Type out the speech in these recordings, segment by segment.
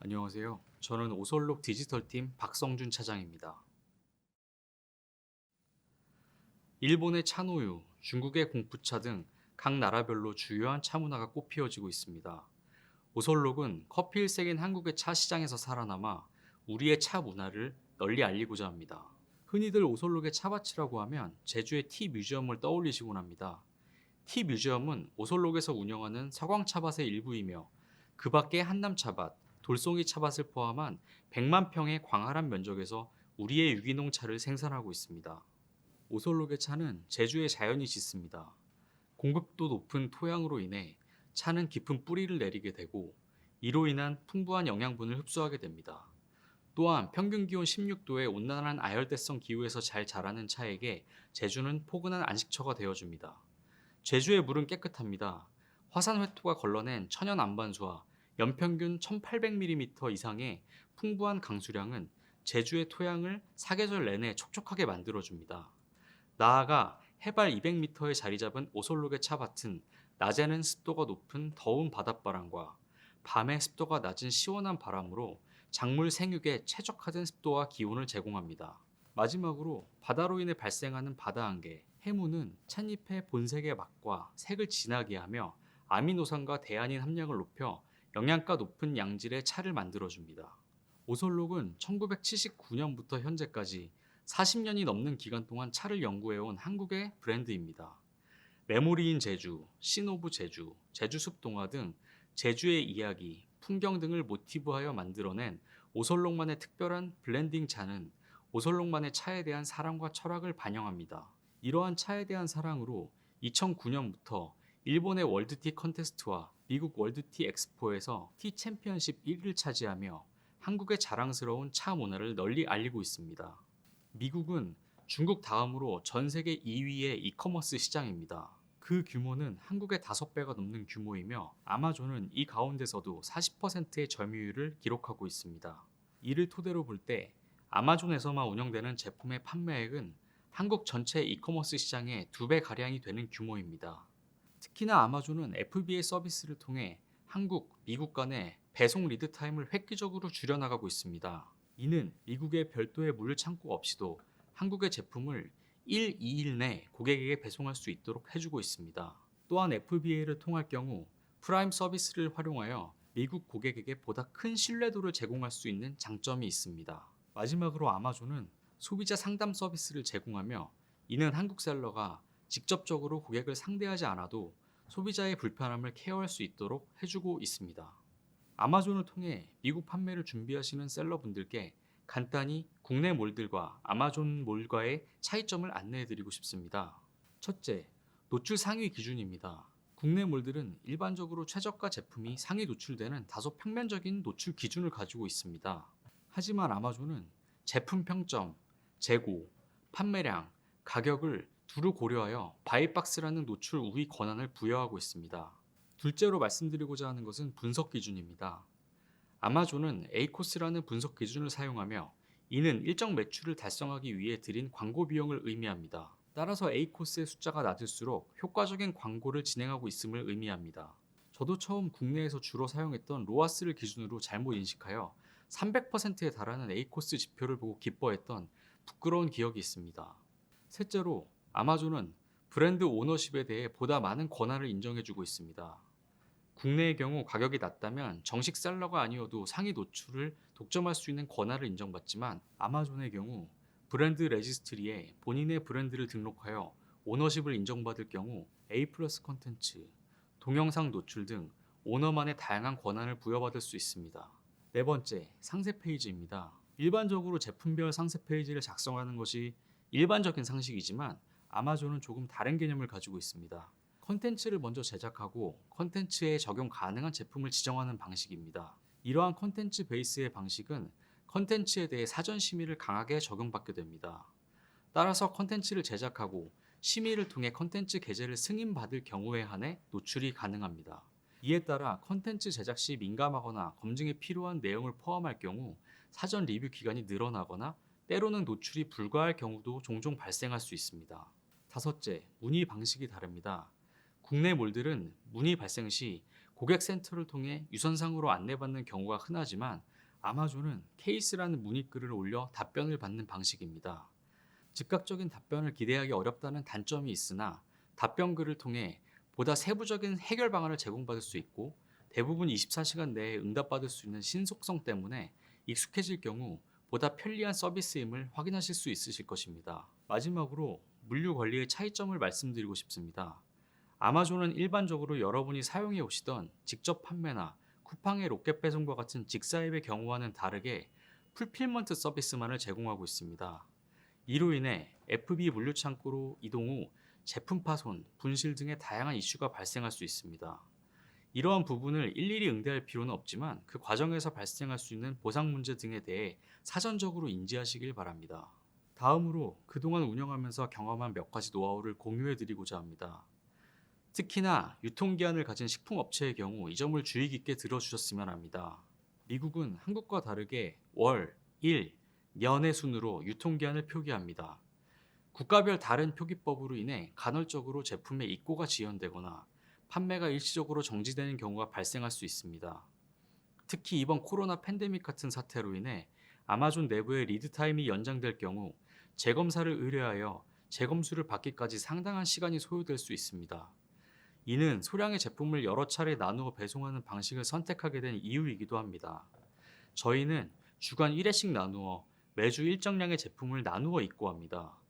안녕하세요. 저는 오설록 디지털팀 박성준 차장입니다. 일본의 차노유, 중국의 공푸차 등 각 나라별로 주요한 차 문화가 꽃피워지고 있습니다. 오설록은 커피 일색인 한국의 차 시장에서 살아남아 우리의 차 문화를 널리 알리고자 합니다. 흔히들 오설록의 차밭이라고 하면 제주의 티 뮤지엄을 떠올리시곤 합니다. 티 뮤지엄은 오설록에서 운영하는 서광 차밭의 일부이며 그 밖에 한남 차밭, 돌송이 차밭을 포함한 100만 평의 광활한 면적에서 우리의 유기농 차를 생산하고 있습니다. 오설록의 차는 제주에 자연이 짙습니다. 공급도 높은 토양으로 인해 차는 깊은 뿌리를 내리게 되고 이로 인한 풍부한 영양분을 흡수하게 됩니다. 또한 평균 기온 16도의 온난한 아열대성 기후에서 잘 자라는 차에게 제주는 포근한 안식처가 되어줍니다. 제주의 물은 깨끗합니다. 화산 회토가 걸러낸 천연 안반수와 연평균 1800mm 이상의 풍부한 강수량은 제주의 토양을 사계절 내내 촉촉하게 만들어줍니다. 나아가 해발 200m에 자리 잡은 오솔록의 차밭은 낮에는 습도가 높은 더운 바닷바람과 밤에 습도가 낮은 시원한 바람으로 작물 생육에 최적화된 습도와 기온을 제공합니다. 마지막으로 바다로 인해 발생하는 바다 안개, 해무는 찻잎의 본색의 맛과 색을 진하게 하며 아미노산과 대안인 함량을 높여 영양가 높은 양질의 차를 만들어 줍니다. 오솔록은 1979년부터 현재까지 40년이 넘는 기간 동안 차를 연구해온 한국의 브랜드입니다. 메모리인 제주, 신오브 제주, 제주숲 동화 등 제주의 이야기, 풍경 등을 모티브하여 만들어낸 오솔록만의 특별한 블렌딩 차는 오솔록만의 차에 대한 사랑과 철학을 반영합니다. 이러한 차에 대한 사랑으로 2009년부터 일본의 월드티 컨테스트와 미국 월드티 엑스포에서 티 챔피언십 1위를 차지하며 한국의 자랑스러운 차 문화를 널리 알리고 있습니다. 미국은 중국 다음으로 전 세계 2위의 이커머스 시장입니다. 그 규모는 한국의 5배가 넘는 규모이며 아마존은 이 가운데서도 40%의 점유율을 기록하고 있습니다. 이를 토대로 볼 때 아마존에서만 운영되는 제품의 판매액은 한국 전체 이커머스 시장의 2배 가량이 되는 규모입니다. 특히나 아마존은 FBA 서비스를 통해 한국, 미국 간의 배송 리드 타임을 획기적으로 줄여나가고 있습니다. 이는 미국의 별도의 물 창고 없이도 한국의 제품을 1, 2일 내 고객에게 배송할 수 있도록 해주고 있습니다. 또한 FBA를 통할 경우 프라임 서비스를 활용하여 미국 고객에게 보다 큰 신뢰도를 제공할 수 있는 장점이 있습니다. 마지막으로 아마존은 소비자 상담 서비스를 제공하며 이는 한국 셀러가 직접적으로 고객을 상대하지 않아도 소비자의 불편함을 케어할 수 있도록 해주고 있습니다. 아마존을 통해 미국 판매를 준비하시는 셀러분들께 간단히 국내 몰들과 아마존 몰과의 차이점을 안내해 드리고 싶습니다. 첫째, 노출 상위 기준입니다. 국내 몰들은 일반적으로 최저가 제품이 상위 노출되는 다소 평면적인 노출 기준을 가지고 있습니다. 하지만 아마존은 제품 평점, 재고, 판매량, 가격을 두루 고려하여 바이박스라는 노출 우위 권한을 부여하고 있습니다. 둘째로 말씀드리고자 하는 것은 분석 기준입니다. 아마존은 에이코스라는 분석 기준을 사용하며 이는 일정 매출을 달성하기 위해 들인 광고 비용을 의미합니다. 따라서 에이코스의 숫자가 낮을수록 효과적인 광고를 진행하고 있음을 의미합니다. 저도 처음 국내에서 주로 사용했던 로아스를 기준으로 잘못 인식하여 300%에 달하는 에이코스 지표를 보고 기뻐했던 부끄러운 기억이 있습니다. 셋째로 아마존은 브랜드 오너십에 대해 보다 많은 권한을 인정해주고 있습니다. 국내의 경우 가격이 낮다면 정식 셀러가 아니어도 상위 노출을 독점할 수 있는 권한을 인정받지만 아마존의 경우 브랜드 레지스트리에 본인의 브랜드를 등록하여 오너십을 인정받을 경우 A 플러스 컨텐츠, 동영상 노출 등 오너만의 다양한 권한을 부여받을 수 있습니다. 네 번째, 상세 페이지입니다. 일반적으로 제품별 상세 페이지를 작성하는 것이 일반적인 상식이지만 아마존은 조금 다른 개념을 가지고 있습니다. 컨텐츠를 먼저 제작하고 컨텐츠에 적용 가능한 제품을 지정하는 방식입니다. 이러한 컨텐츠 베이스의 방식은 컨텐츠에 대해 사전 심의를 강하게 적용받게 됩니다. 따라서 컨텐츠를 제작하고 심의를 통해 컨텐츠 게재를 승인받을 경우에 한해 노출이 가능합니다. 이에 따라 컨텐츠 제작 시 민감하거나 검증에 필요한 내용을 포함할 경우 사전 리뷰 기간이 늘어나거나 때로는 노출이 불가할 경우도 종종 발생할 수 있습니다. 다섯째, 문의 방식이 다릅니다. 국내 몰들은 문의 발생 시 고객 센터를 통해 유선상으로 안내받는 경우가 흔하지만 아마존은 케이스라는 문의글을 올려 답변을 받는 방식입니다. 즉각적인 답변을 기대하기 어렵다는 단점이 있으나 답변글을 통해 보다 세부적인 해결 방안을 제공받을 수 있고 대부분 24시간 내에 응답받을 수 있는 신속성 때문에 익숙해질 경우 보다 편리한 서비스임을 확인하실 수 있으실 것입니다. 마지막으로 물류 관리의 차이점을 말씀드리고 싶습니다. 아마존은 일반적으로 여러분이 사용해 오시던 직접 판매나 쿠팡의 로켓 배송과 같은 직사입의 경우와는 다르게 풀필먼트 서비스만을 제공하고 있습니다. 이로 인해 FB 물류 창고로 이동 후 제품 파손, 분실 등의 다양한 이슈가 발생할 수 있습니다. 이러한 부분을 일일이 응대할 필요는 없지만 그 과정에서 발생할 수 있는 보상 문제 등에 대해 사전적으로 인지하시길 바랍니다. 다음으로 그동안 운영하면서 경험한 몇 가지 노하우를 공유해 드리고자 합니다. 특히나 유통기한을 가진 식품업체의 경우 이 점을 주의 깊게 들어주셨으면 합니다. 미국은 한국과 다르게 월, 일, 년의 순으로 유통기한을 표기합니다. 국가별 다른 표기법으로 인해 간헐적으로 제품의 입고가 지연되거나 판매가 일시적으로 정지되는 경우가 발생할 수 있습니다. 특히 이번 코로나 팬데믹 같은 사태로 인해 아마존 내부의 리드 타임이 연장될 경우 재검사를 의뢰하여 재검수를 받기까지 상당한 시간이 소요될 수 있습니다. 이는 소량의 제품을 여러 차례 나누어 배송하는 방식을 선택하게 된 이유이기도 합니다. 저희는 주간 1회씩 나누어 매주 일정량의 제품을 나누어 입고합니다.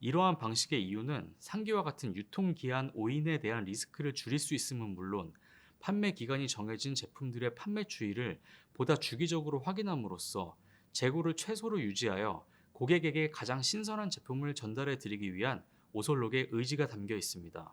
이러한 방식의 이유는 상기와 같은 유통기한 오인에 대한 리스크를 줄일 수 있음은 물론 판매 기간이 정해진 제품들의 판매 추이를 보다 주기적으로 확인함으로써 재고를 최소로 유지하여 고객에게 가장 신선한 제품을 전달해 드리기 위한 오솔록의 의지가 담겨 있습니다.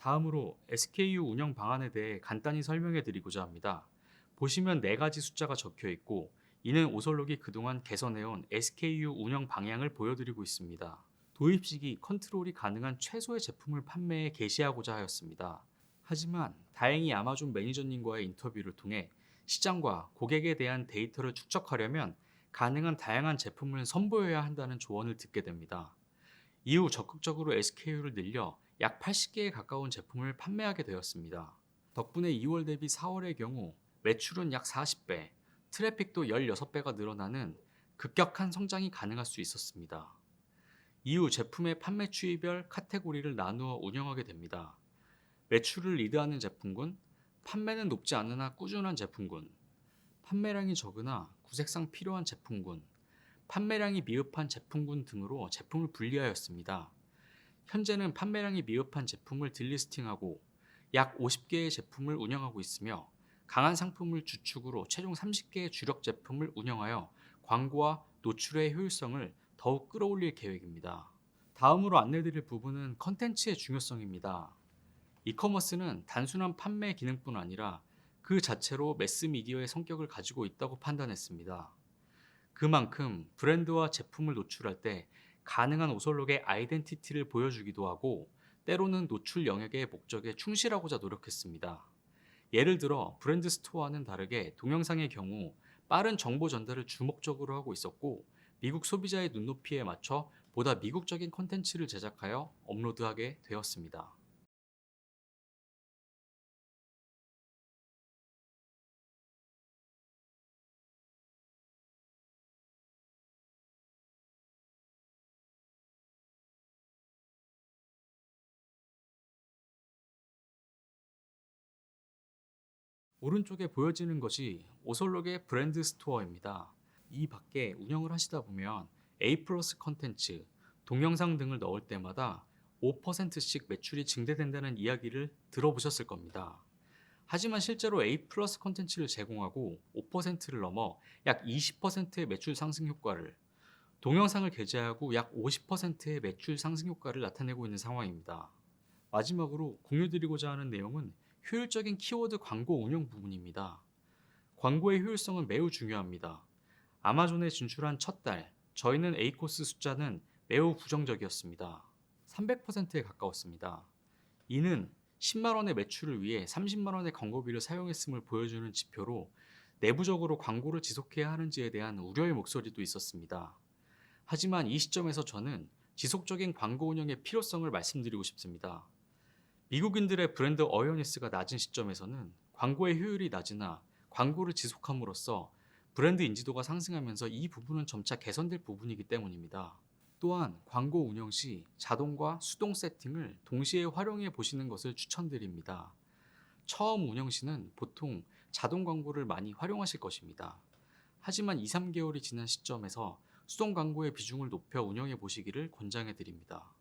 다음으로 SKU 운영 방안에 대해 간단히 설명해 드리고자 합니다. 보시면 네 가지 숫자가 적혀 있고 이는 오솔록이 그동안 개선해온 SKU 운영 방향을 보여드리고 있습니다. 도입 시기 컨트롤이 가능한 최소의 제품을 판매에 게시하고자 하였습니다. 하지만 다행히 아마존 매니저님과의 인터뷰를 통해 시장과 고객에 대한 데이터를 축적하려면 가능한 다양한 제품을 선보여야 한다는 조언을 듣게 됩니다. 이후 적극적으로 SKU를 늘려 약 80개에 가까운 제품을 판매하게 되었습니다. 덕분에 2월 대비 4월의 경우 매출은 약 40배, 트래픽도 16배가 늘어나는 급격한 성장이 가능할 수 있었습니다. 이후 제품의 판매 추이별 카테고리를 나누어 운영하게 됩니다. 매출을 리드하는 제품군, 판매는 높지 않으나 꾸준한 제품군, 판매량이 적으나 구색상 필요한 제품군, 판매량이 미흡한 제품군 등으로 제품을 분리하였습니다. 현재는 판매량이 미흡한 제품을 딜리스팅하고 약 50개의 제품을 운영하고 있으며 강한 상품을 주축으로 최종 30개의 주력 제품을 운영하여 광고와 노출의 효율성을 더욱 끌어올릴 계획입니다. 다음으로 안내드릴 부분은 컨텐츠의 중요성입니다. 이커머스는 단순한 판매 기능뿐 아니라 그 자체로 매스미디어의 성격을 가지고 있다고 판단했습니다. 그만큼 브랜드와 제품을 노출할 때 가능한 오솔록의 아이덴티티를 보여주기도 하고 때로는 노출 영역의 목적에 충실하고자 노력했습니다. 예를 들어 브랜드 스토어와는 다르게 동영상의 경우 빠른 정보 전달을 주목적으로 하고 있었고 미국 소비자의 눈높이에 맞춰 보다 미국적인 콘텐츠를 제작하여 업로드하게 되었습니다. 오른쪽에 보여지는 것이 오솔록의 브랜드 스토어입니다. 이 밖에 운영을 하시다 보면 A 플러스 컨텐츠, 동영상 등을 넣을 때마다 5%씩 매출이 증대된다는 이야기를 들어보셨을 겁니다. 하지만 실제로 A 플러스 컨텐츠를 제공하고 5%를 넘어 약 20%의 매출 상승 효과를 동영상을 게재하고 약 50%의 매출 상승 효과를 나타내고 있는 상황입니다. 마지막으로 공유드리고자 하는 내용은 효율적인 키워드 광고 운영 부분입니다. 광고의 효율성은 매우 중요합니다. 아마존에 진출한 첫 달, 저희는 A코스 숫자는 매우 부정적이었습니다. 300%에 가까웠습니다. 이는 10만 원의 매출을 위해 30만 원의 광고비를 사용했음을 보여주는 지표로 내부적으로 광고를 지속해야 하는지에 대한 우려의 목소리도 있었습니다. 하지만 이 시점에서 저는 지속적인 광고 운영의 필요성을 말씀드리고 싶습니다. 미국인들의 브랜드 어웨어니스가 낮은 시점에서는 광고의 효율이 낮으나 광고를 지속함으로써 브랜드 인지도가 상승하면서 이 부분은 점차 개선될 부분이기 때문입니다. 또한 광고 운영 시 자동과 수동 세팅을 동시에 활용해 보시는 것을 추천드립니다. 처음 운영 시는 보통 자동 광고를 많이 활용하실 것입니다. 하지만 2, 3개월이 지난 시점에서 수동 광고의 비중을 높여 운영해 보시기를 권장해 드립니다.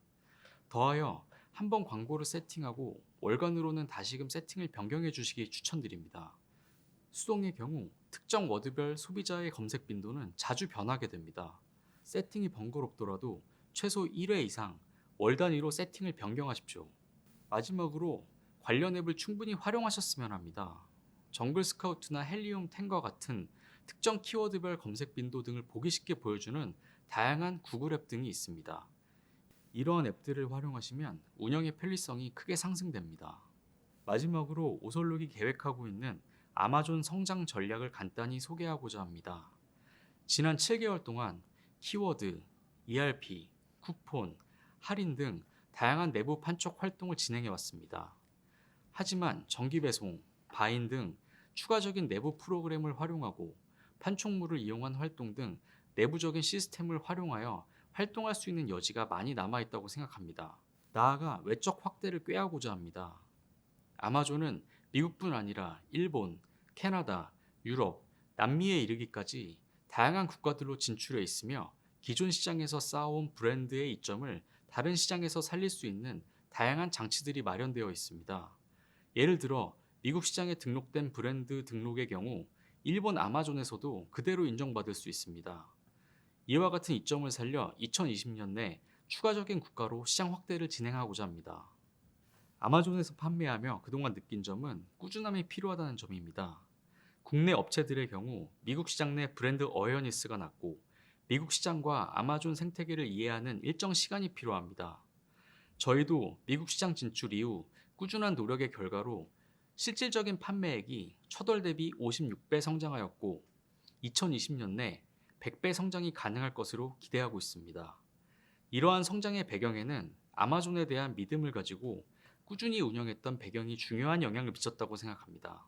더하여 한 번 광고를 세팅하고 월간으로는 다시금 세팅을 변경해 주시기 추천드립니다. 수동의 경우 특정 워드별 소비자의 검색 빈도는 자주 변하게 됩니다. 세팅이 번거롭더라도 최소 1회 이상 월 단위로 세팅을 변경하십시오. 마지막으로 관련 앱을 충분히 활용하셨으면 합니다. 정글 스카우트나 헬리움 10과 같은 특정 키워드별 검색 빈도 등을 보기 쉽게 보여주는 다양한 구글 앱 등이 있습니다. 이러한 앱들을 활용하시면 운영의 편리성이 크게 상승됩니다. 마지막으로 오설록이 계획하고 있는 아마존 성장 전략을 간단히 소개하고자 합니다. 지난 7개월 동안 키워드, ERP, 쿠폰, 할인 등 다양한 내부 판촉 활동을 진행해 왔습니다. 하지만 정기 배송, 바인 등 추가적인 내부 프로그램을 활용하고 판촉물을 이용한 활동 등 내부적인 시스템을 활용하여 활동할 수 있는 여지가 많이 남아 있다고 생각합니다. 나아가 외적 확대를 꾀하고자 합니다. 아마존은 미국뿐 아니라 일본, 캐나다, 유럽, 남미에 이르기까지 다양한 국가들로 진출해 있으며 기존 시장에서 쌓아온 브랜드의 이점을 다른 시장에서 살릴 수 있는 다양한 장치들이 마련되어 있습니다. 예를 들어 미국 시장에 등록된 브랜드 등록의 경우 일본 아마존에서도 그대로 인정받을 수 있습니다. 이와 같은 이점을 살려 2020년 내 추가적인 국가로 시장 확대를 진행하고자 합니다. 아마존에서 판매하며 그동안 느낀 점은 꾸준함이 필요하다는 점입니다. 국내 업체들의 경우 미국 시장 내 브랜드 어웨어니스가 낮고 미국 시장과 아마존 생태계를 이해하는 일정 시간이 필요합니다. 저희도 미국 시장 진출 이후 꾸준한 노력의 결과로 실질적인 판매액이 첫월 대비 56배 성장하였고 2020년 내 100배 성장이 가능할 것으로 기대하고 있습니다. 이러한 성장의 배경에는 아마존에 대한 믿음을 가지고 꾸준히 운영했던 배경이 중요한 영향을 미쳤다고 생각합니다.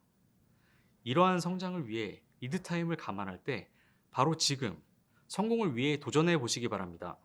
이러한 성장을 위해 리드타임을 감안할 때 바로 지금 성공을 위해 도전해 보시기 바랍니다.